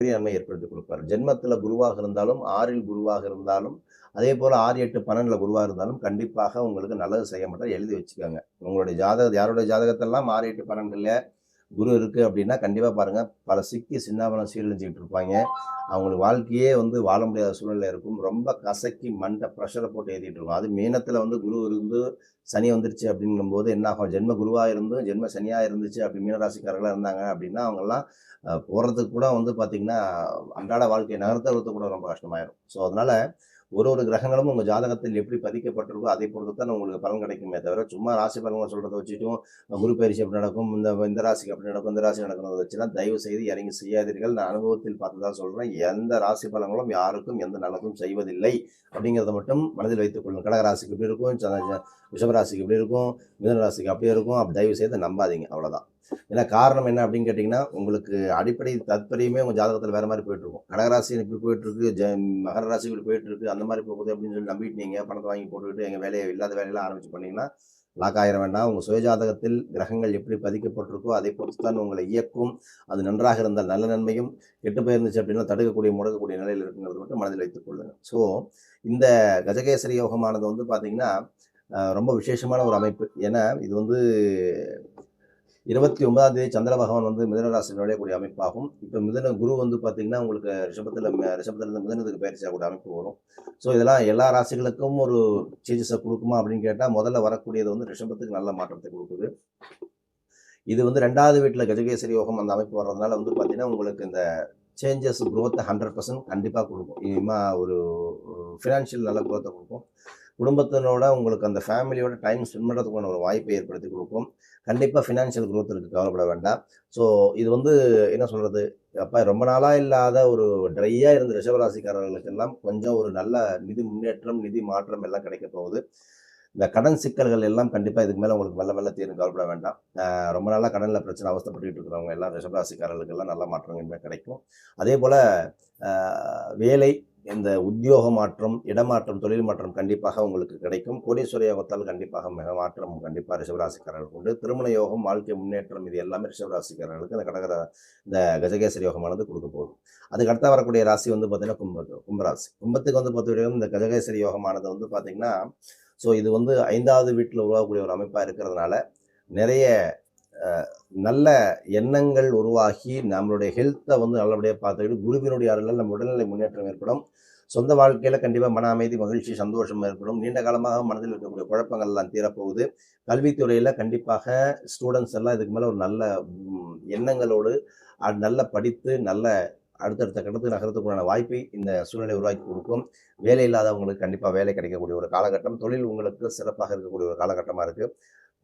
பெரிய நன்மை ஏற்படுத்தி கொடுப்பார். ஜென்மத்தில் குருவாக இருந்தாலும் ஆறில் குருவாக இருந்தாலும் அதே போல் ஆறு எட்டு பன்னெண்டில் குருவாக இருந்தாலும் கண்டிப்பாக உங்களுக்கு நல்லது செய்ய மாட்டார். எழுதி வச்சுக்கோங்க. உங்களுடைய ஜாதக யாருடைய ஜாதகத்தெல்லாம் ஆறு எட்டு பன்னெண்டில் குரு இருக்குது அப்படின்னா கண்டிப்பாக பாருங்கள் பல சிக்கி சின்னாபனம் சீரழிஞ்சிக்கிட்டு இருப்பாங்க. அவங்களுக்கு வாழ்க்கையே வந்து வாழ முடியாத சூழ்நிலை இருக்கும். ரொம்ப கசக்கி மண்டை ப்ரெஷரை போட்டு ஏற்றிட்டு இருக்கும். அது மீனத்தில் வந்து குரு இருந்து சனி வந்துருச்சு அப்படிங்கும்போது என்ன ஆகும்? ஜென்ம குருவாக இருந்தும் ஜென்ம சனியாக இருந்துச்சு அப்படி மீனராசிக்காரர்களாக இருந்தாங்க அப்படின்னா அவங்கெல்லாம் போகிறதுக்கு கூட வந்து பார்த்திங்கன்னா அன்றாட வாழ்க்கையை நகர்த்துறது கூட ரொம்ப கஷ்டமாயிடும் ஸோ அதனால் ஒரு ஒரு கிரகங்களும் உங்கள் ஜாதகத்தில் எப்படி பதிக்கப்பட்டிருக்கோ அதை பொறுத்து தான் உங்களுக்கு பலன் கிடைக்குமே தவிர சும்மா ராசி பலன்கள் சொல்கிறத வச்சுட்டும் குரு பயிற்சி அப்படி நடக்கும் இந்த இந்த ராசிக்கு அப்படி நடக்கும் இந்த ராசி நடக்கிறத வச்சுலாம் தயவு செய்து இறங்கி செய்யாதீர்கள். நான் அனுபவத்தில் பார்த்து தான் சொல்கிறேன் எந்த ராசி பலங்களும் யாருக்கும் எந்த நலக்கும் செய்வதில்லை அப்படிங்கிறத மட்டும் மனதில் வைத்துக் கொள்ளும் கடகராசிக்கு இப்படி இருக்கும் ரிஷபராசிக்கு இப்படி இருக்கும் மிதன ராசிக்கு அப்படியே இருக்கும் அப்படி தயவு செய்து நம்பாதீங்க. அவ்வளோதான் ஏன்னா காரணம் என்ன அப்படின்னு கேட்டிங்கன்னா உங்களுக்கு அடிப்படை தற்பரியமே உங்கள் ஜாதகத்தில் வேறு மாதிரி போயிட்டுருக்கும் கடகராசி இப்படி போயிட்டுருக்கு ஜ மகர ராசி இப்படி போயிட்டுருக்கு அந்த மாதிரி போகுது அப்படின்னு சொல்லி நம்பிட்டு நீங்கள் பணத்தை வாங்கி போட்டுக்கிட்டு எங்கள் வேலையை இல்லாத வேலையெல்லாம் ஆரம்பிச்சு பண்ணிங்கன்னா லாக் ஆயிர வேண்டாம். உங்கள் சுயஜாதகத்தில் கிரகங்கள் எப்படி பதிக்கப்பட்டிருக்கோ அதை பொறுத்து தான் உங்களை இயக்கும். அது நன்றாக இருந்தால் நல்ல நன்மையும் கெட்டு போயிருந்துச்சு அப்படின்னா தடுக்கக்கூடிய முடக்கக்கூடிய நிலையில் இருக்குங்கிறது மட்டும் மனதில் வைத்துக் கொள்ளுங்கள் ஸோ இந்த கஜகேசரி யோகமானது வந்து பார்த்திங்கன்னா ரொம்ப விசேஷமான ஒரு அமைப்பு. ஏன்னா இது வந்து இருபத்தி ஒன்பதாம் தேதி சந்திர பகவான் வந்து மிதனராசியில் நுழையக்கூடிய அமைப்பாகும். இப்போ மிதன குரு வந்து பார்த்தீங்கன்னா உங்களுக்கு ரிஷபத்தில் ரிஷபத்தில் இருந்து மிதனத்துக்கு பயிற்சி ஆகக்கூடிய அமைப்பு வரும். ஸோ இதெல்லாம் எல்லா ராசிகளுக்கும் ஒரு சேஞ்சஸை கொடுக்குமா அப்படின்னு கேட்டால் முதல்ல வரக்கூடியது வந்து ரிஷபத்துக்கு நல்ல மாற்றத்தை கொடுக்குது. இது வந்து ரெண்டாவது வீட்டில் கஜகேசரி யோகம் அந்த அமைப்பு வர்றதுனால வந்து பார்த்தீங்கன்னா உங்களுக்கு இந்த சேஞ்சஸ் குரோத்தை ஹண்ட்ரட் பர்சன்ட் கண்டிப்பாக கொடுக்கும். இனிமா ஒரு ஃபினான்ஷியல் நல்ல குரோத்தை கொடுக்கும். குடும்பத்தினோட உங்களுக்கு அந்த ஃபேமிலியோட டைம் ஸ்பெண்ட் பண்ணுறதுக்கான ஒரு வாய்ப்பை ஏற்படுத்தி கொடுக்கும். கண்டிப்பாக ஃபினான்ஷியல் குரோத் இருக்குது கவலைப்பட வேண்டாம். ஸோ இது வந்து என்ன சொல்கிறது அப்போ ரொம்ப நாளாக இல்லாத ஒரு ட்ரையாக இருந்த ரிஷபராசிக்காரர்களுக்கெல்லாம் கொஞ்சம் ஒரு நல்ல நிதி முன்னேற்றம் நிதி மாற்றம் எல்லாம் கிடைக்க போகுது. இந்த கடன் சிக்கல்கள் எல்லாம் கண்டிப்பாக இதுக்கு மேலே உங்களுக்கு மெல்ல மெல்ல தீரும் கவலைப்பட வேண்டாம். ரொம்ப நாளாக கடனில் பிரச்சனை அவஸ்தப்பட்டு இருக்கிறவங்க எல்லாம் ரிஷபராசிக்காரர்களுக்கு எல்லாம் நல்ல மாற்றங்கள் கிடைக்கும். அதே போல் வேலை இந்த உத்தியோக மாற்றம் இடமாற்றம் தொழில் மாற்றம் கண்டிப்பாக உங்களுக்கு கிடைக்கும். கோடீஸ்வர யோகத்தால் கண்டிப்பாக மிக மாற்றம் கண்டிப்பாக ரிஷபராசிக்காரர்களுக்கு உண்டு. திருமண யோகம் வாழ்க்கை முன்னேற்றம் இது எல்லாமே ரிஷபராசிக்காரர்களுக்கு இந்த கடகர இந்த கஜகேசரி யோகமானது கொடுக்க போகுது அதுக்கு அடுத்த வரக்கூடிய ராசி வந்து பார்த்தீங்கன்னா கும்ப கும்பராசி. கும்பத்துக்கு வந்து பார்த்தீங்கன்னா இந்த கஜகேசரி யோகமானது வந்து பார்த்தீங்கன்னா ஸோ இது வந்து ஐந்தாவது வீட்டில் உருவாகக்கூடிய ஒரு அமைப்பாக இருக்கிறதுனால நிறைய நல்ல எண்ணங்கள் உருவாகி நம்மளுடைய ஹெல்த்தை வந்து நல்லபடியாக பார்த்துக்கிட்டு குருவினுடைய அருளால் நம்ம உடல்நிலை முன்னேற்றம் ஏற்படும். சொந்த வாழ்க்கையில் கண்டிப்பாக மன அமைதி மகிழ்ச்சி சந்தோஷம் ஏற்படும். நீண்ட காலமாக மனதில் இருக்கக்கூடிய குழப்பங்கள்லாம் தீரப்போகுது. கல்வித்துறையில் கண்டிப்பாக ஸ்டூடெண்ட்ஸ் எல்லாம் இதுக்கு மேலே ஒரு நல்ல எண்ணங்களோடு நல்ல படித்து நல்ல அடுத்தடுத்த கட்டத்துக்கு நகரத்துக்குண்டான வாய்ப்பை இந்த சூழ்நிலை உருவாக்கி கொடுக்கும். வேலை இல்லாதவங்களுக்கு கண்டிப்பாக வேலை கிடைக்கக்கூடிய ஒரு காலகட்டம். தொழில் உங்களுக்கு சிறப்பாக இருக்கக்கூடிய ஒரு காலகட்டமாக இருக்குது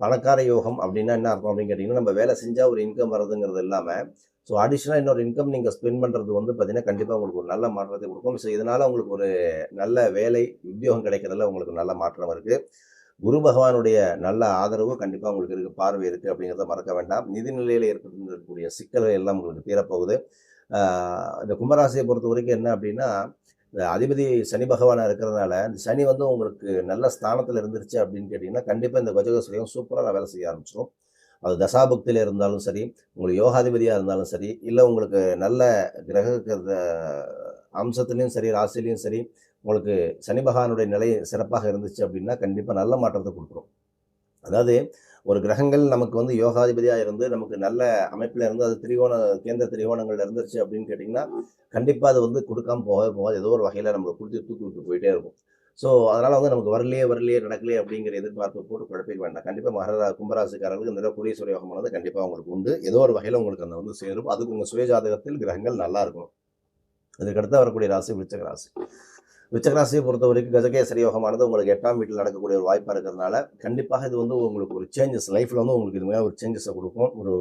பணக்கார யோகம் அப்படின்னா என்ன அர்த்தம் அப்படின்னு கேட்டிங்கன்னா நம்ம வேலை செஞ்சால் ஒரு இன்கம் வர்றதுங்கிறது இல்லாமல் ஸோ அடிஷ்னலாக இன்னொரு இன்கம் நீங்கள் ஸ்பெண்ட் பண்ணுறது வந்து பார்த்திங்கன்னா கண்டிப்பாக உங்களுக்கு ஒரு நல்ல மாற்றத்தை கொடுக்கும். ஸோ இதனால் உங்களுக்கு ஒரு நல்ல வேலை உத்தியோகம் கிடைக்கிறதுல உங்களுக்கு நல்ல மாற்றம் இருக்குது குரு பகவானுடைய நல்ல ஆதரவு கண்டிப்பாக உங்களுக்கு இருக்குது பார்வை இருக்குது அப்படிங்கிறத மறக்க வேண்டாம். நிதிநிலையில் இருக்கக்கூடிய சிக்கல்கள் எல்லாம் உங்களுக்கு தீரப்போகுது. இந்த கும்பராசியை பொறுத்த வரைக்கும் என்ன அப்படின்னா இந்த அதிபதி சனி பகவானாக இருக்கிறதுனால இந்த சனி வந்து உங்களுக்கு நல்ல ஸ்தானத்தில் இருந்துருச்சு அப்படின்னு கேட்டிங்கன்னா கண்டிப்பாக இந்த கஜகோசரியம் சூப்பராக வேலை செய்ய ஆரம்பிச்சிடும் அது தசாபக்தியில் இருந்தாலும் சரி உங்களுக்கு யோகாதிபதியாக இருந்தாலும் சரி இல்லை உங்களுக்கு நல்ல கிரக அம்சத்துலேயும் சரி ராசிலையும் சரி உங்களுக்கு சனி பகவானுடைய நிலை சிறப்பாக இருந்துச்சு அப்படின்னா கண்டிப்பாக நல்ல மாற்றத்தை கொடுக்குறோம் அதாவது ஒரு கிரகங்கள் நமக்கு வந்து யோகாதிபதியாக இருந்து நமக்கு நல்ல அமைப்பில் இருந்து அது திரிகோண கேந்திர திரிகோணங்கள் இருந்துச்சு அப்படின்னு கேட்டிங்கன்னா கண்டிப்பாக அது வந்து கொடுக்காம போக போகாது. ஏதோ ஒரு வகையில் நம்மளை கொடுத்து தூக்கி விட்டு போயிட்டே இருக்கும். ஸோ அதனால் வந்து நமக்கு வரலையே வரலையே நடக்கலையே அப்படிங்கிற எதிர்பார்ப்பு போட்டு குழப்பிக்க வேண்டாம். கண்டிப்பாக மகர கும்பராசிக்காரர்களுக்கு இந்த குடீஸ்வர யோகமானது கண்டிப்பாக உங்களுக்கு உண்டு. ஏதோ ஒரு வகையில் உங்களுக்கு அந்த வந்து சேரும். அதுக்கு உங்கள் சுயஜாதகத்தில் கிரகங்கள் நல்லா இருக்கும் அதுக்கடுத்து வரக்கூடிய ராசி விருச்சக ராசி. விச்சகராசியை பொறுத்த வரைக்கும் கஜகேசரி யோகமானது உங்களுக்கு எட்டாம் வீட்டில் நடக்கக்கூடிய ஒரு வாய்ப்பாக இருக்கிறதுனால கண்டிப்பாக இது வந்து உங்களுக்கு ஒரு சேஞ்சஸ் லைஃப்பில் வந்து உங்களுக்கு இது மாதிரி ஒரு சேஞ்சஸை கொடுக்கும். ஒரு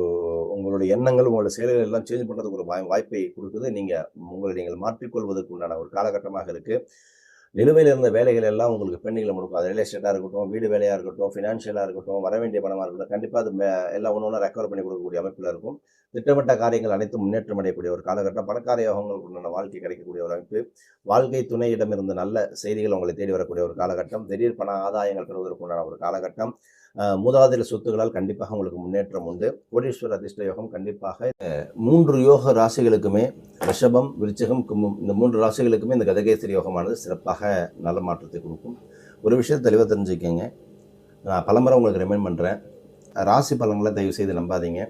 உங்களுடைய எண்ணங்கள் உங்களுடைய செயல்கள் எல்லாம் சேஞ்ச் பண்ணுறதுக்கு ஒரு வாய்ப்பை கொடுக்குது. நீங்கள் உங்களை நீங்கள் மாற்றிக்கொள்வதற்கு உண்டான ஒரு காலகட்டமாக இருக்குது நிலுவையில் இருந்த வேலைகள் எல்லாம் உங்களுக்கு பெண்டிங்கில் முடிக்கும். அது ரியல் எஸ்டேட்டாக இருக்கட்டும் வீடு வேலையாக இருக்கட்டும் ஃபினான்ஷியலாக இருக்கட்டும் வர வேண்டிய பணமாக இருக்கட்டும் கண்டிப்பாக அது எல்லாம் ஒன்று ஒன்று ரெக்கவர் பண்ணி கொடுக்கக்கூடிய அமைப்பில் இருக்கும். திட்டமிட்ட காரியங்கள் அனைத்தும் முன்னேற்றம் அடையக்கூடிய ஒரு காலகட்டம். பணக்கார யோகங்களுக்கு உண்டான வாழ்க்கை கிடைக்கக்கூடிய ஒரு அமைப்பு. வாழ்க்கை துணையிடமிருந்து நல்ல செய்திகள் உங்களை தேடி வரக்கூடிய ஒரு காலகட்டம். திடீர் பண ஆதாயங்கள் பெறுவதற்கு உண்டான ஒரு காலகட்டம். மூதாதிர சொத்துகளால் சொத்துக்களால் கண்டிப்பாக உங்களுக்கு முன்னேற்றம் உண்டு. கோடீஸ்வர அதிர்ஷ்ட யோகம் கண்டிப்பாக மூன்று யோக ராசிகளுக்குமே ரிஷபம் விருச்சகம் கும்பம் இந்த மூன்று ராசிகளுக்குமே இந்த கதகேசரி யோகமானது சிறப்பாக நல்ல மாற்றத்தை கொடுக்கும். ஒரு விஷயத்தை தெளிவாக தெரிஞ்சுக்கோங்க. நான் பலமுறை உங்களுக்கு ரெமெண்ட் பண்ணுறேன் ராசி பலன்களை தயவு செய்து நம்பாதீங்க.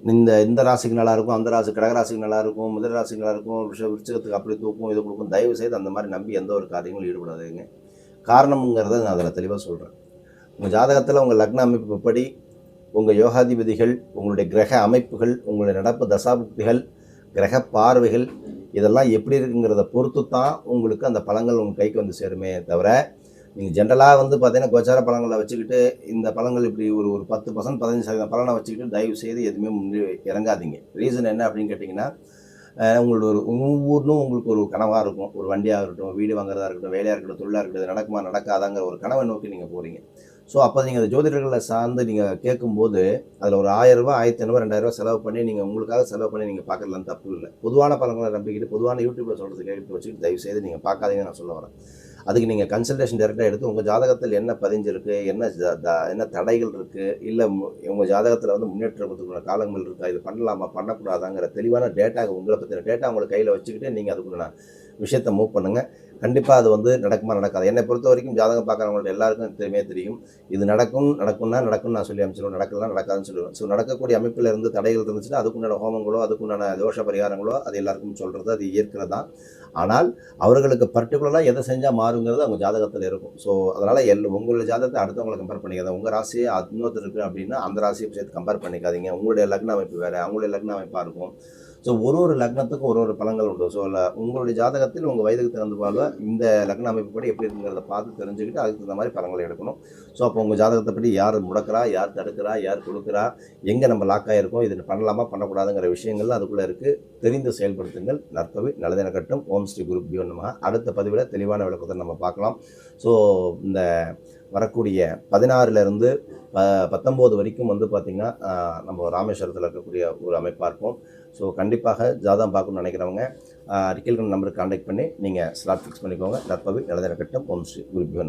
இந்த இந்த ராசிக்கு நல்லாயிருக்கும் அந்த ராசி கடகராசிக்கு நல்லா இருக்கும் முதல் ராசிக்கு நல்லாயிருக்கும் விஷ விருச்சகத்துக்கு அப்படி தூக்கும் இது கொடுக்கும். தயவு செய்து அந்த மாதிரி நம்பி எந்த ஒரு காரியங்களும் ஈடுபடாதீங்க. காரணம்ங்கிறத நான் அதில் தெளிவாக சொல்கிறேன் உங்கள் ஜாதகத்தில் உங்கள் லக்ன அமைப்பு படி உங்கள் யோகாதிபதிகள் உங்களுடைய கிரக அமைப்புகள் உங்களுடைய நடப்பு தசாபுக்திகள் கிரக பார்வைகள் இதெல்லாம் எப்படி இருக்குங்கிறத பொறுத்து தான் உங்களுக்கு அந்த பழங்கள் உங்கள் கைக்கு வந்து சேருமே தவிர நீங்கள் ஜென்ரலாக வந்து பார்த்தீங்கன்னா கோச்சார பழங்களை வச்சுக்கிட்டு இந்த பழங்கள் இப்படி ஒரு ஒரு பத்து பர்சன்ட் பதினஞ்சு சதவீதம் பலனை வச்சுக்கிட்டு தயவு செய்து எதுவுமே முன்னே இறங்காதீங்க. ரீசன் என்ன அப்படின்னு கேட்டிங்கன்னா உங்களோட ஒரு ஒவ்வொன்றும் உங்களுக்கு ஒரு கனவாக இருக்கும். ஒரு வண்டியாக இருக்கட்டும் வீடு வாங்குறதா இருக்கட்டும் வேலையாக இருக்கட்டும் தொழிலாக இருக்கட்டும் நடக்குமா நடக்காதாங்கிற ஒரு கனவை நோக்கி நீங்கள் போகிறீங்க ஸோ அப்போ நீங்கள் அந்த ஜோதிடர்களை சார்ந்து நீங்கள் கேட்கும்போது அதில் ஒரு ஆயிரம் ஆயிரத்தி ஐநூறு ரெண்டாயிரம் ரூபா செலவு பண்ணி நீங்கள் உங்களுக்காக செலவு பண்ணி நீங்கள் பார்க்கலாம் தப்பு இல்லை. பொதுவான பலங்களை நம்பிக்கிட்டு பொதுவான யூடியூப்பில் சொல்கிறது கேட்டு வச்சுக்கிட்டு தயவு செய்து நீங்கள் பார்க்காதீங்கன்னு நான் சொல்ல வரேன். அதுக்கு நீங்கள் கன்சல்டேஷன் டேரெக்டாக எடுத்து உங்கள் ஜாதகத்தில் என்ன பதிஞ்சிருக்கு என்ன த- என்ன தடைகள் இருக்குது இல்லை உங்கள் ஜாதகத்தில் வந்து முன்னேற்றத்துக்குள்ள காலங்கள் இருக்கா இது பண்ணலாமா பண்ணக்கூடாதாங்கிற தெளிவான டேட்டா உங்களை பற்றின டேட்டா உங்களுக்கு கையில் வச்சுக்கிட்டு நீங்கள் அதுக்குள்ள விஷயத்தை மூவ் பண்ணுங்கள் கண்டிப்பாக அது வந்து நடக்குமா நடக்காது? என்னை பொறுத்த வரைக்கும் ஜாதகம் பார்க்குறவங்கள்ட்ட எல்லாருக்கும் தெரியுமே தெரியும். இது நடக்கும் நடக்கும்னா நடக்கும்னு நான் சொல்லி அமைச்சிடுவேன் நடக்கலாம் நடக்காதுன்னு சொல்லுவேன் ஸோ நடக்கக்கூடிய அமைப்பில் இருந்து தடைகள் இருந்துச்சுன்னா அதுக்குண்டான ஹோமங்களோ அதுக்குண்டான தோஷ பரிகாரங்களோ அது எல்லாருக்கும் சொல்கிறது அது இயற்கிறது தான். ஆனால் அவர்களுக்கு பர்டிகுலராக எதை செஞ்சால் மாறுங்கிறது அவங்க ஜாதகத்தில் இருக்கும். ஸோ அதனால் எல் உங்களுடைய ஜாதகத்தை அடுத்தவங்களை கம்பேர் பண்ணிக்காத உங்கள் ராசியை இன்னொருத்தர் இருக்குது அப்படின்னா அந்த ராசியை சேர்த்து கம்பேர் பண்ணிக்காதீங்க. உங்களுடைய லக்ன அமைப்பு வேறு அவங்களுடைய லக்ன அமைப்பாக இருக்கும். ஸோ ஒரு ஒரு லக்னத்துக்கும் ஒரு ஒரு பலங்கள் உண்டு. ஸோ உங்களுடைய ஜாதகத்தில் உங்கள் வயதுக்கு தகுந்த போல இந்த லக்ன அமைப்பு படி எப்படி இருக்குங்கிறத பார்த்து தெரிஞ்சுக்கிட்டு அதுக்கு தகுந்த மாதிரி பலங்களை எடுக்கணும். ஸோ அப்போ உங்கள் ஜாதகத்தை படி யார் முடக்கிறா யார் தடுக்கிறா யார் கொடுக்குறா எங்கே நம்ம லாக்காயிருக்கோம் இது பண்ணலாமா பண்ணக்கூடாதுங்கிற விஷயங்கள்லாம் அதுக்குள்ளே இருக்குது தெரிந்து செயல்படுத்துங்கள். நற்பவி நல்லதென கட்டும். ஓம் ஸ்ரீ குரு பியோ நமக அடுத்த பதிவில் தெளிவான விளக்கத்தை நம்ம பார்க்கலாம். ஸோ இந்த வரக்கூடிய பதினாறுலேருந்து பத்தொம்போது வரைக்கும் வந்து பார்த்திங்கன்னா நம்ம ராமேஸ்வரத்தில் இருக்கக்கூடிய ஒரு அமைப்பாக இருக்கும் ஸோ கண்டிப்பாக ஜாதகம் பார்க்கணும்னு நினைக்கிறவங்க அறிக்கைகள் நம்பருக்கு கான்டாக்ட் பண்ணி நீங்கள் ஸ்லாட் ஃபிக்ஸ் பண்ணிக்கோங்க. நற்பவி நல்லதென கட்டும். ஓம் ஸ்ரீ குரு பியோ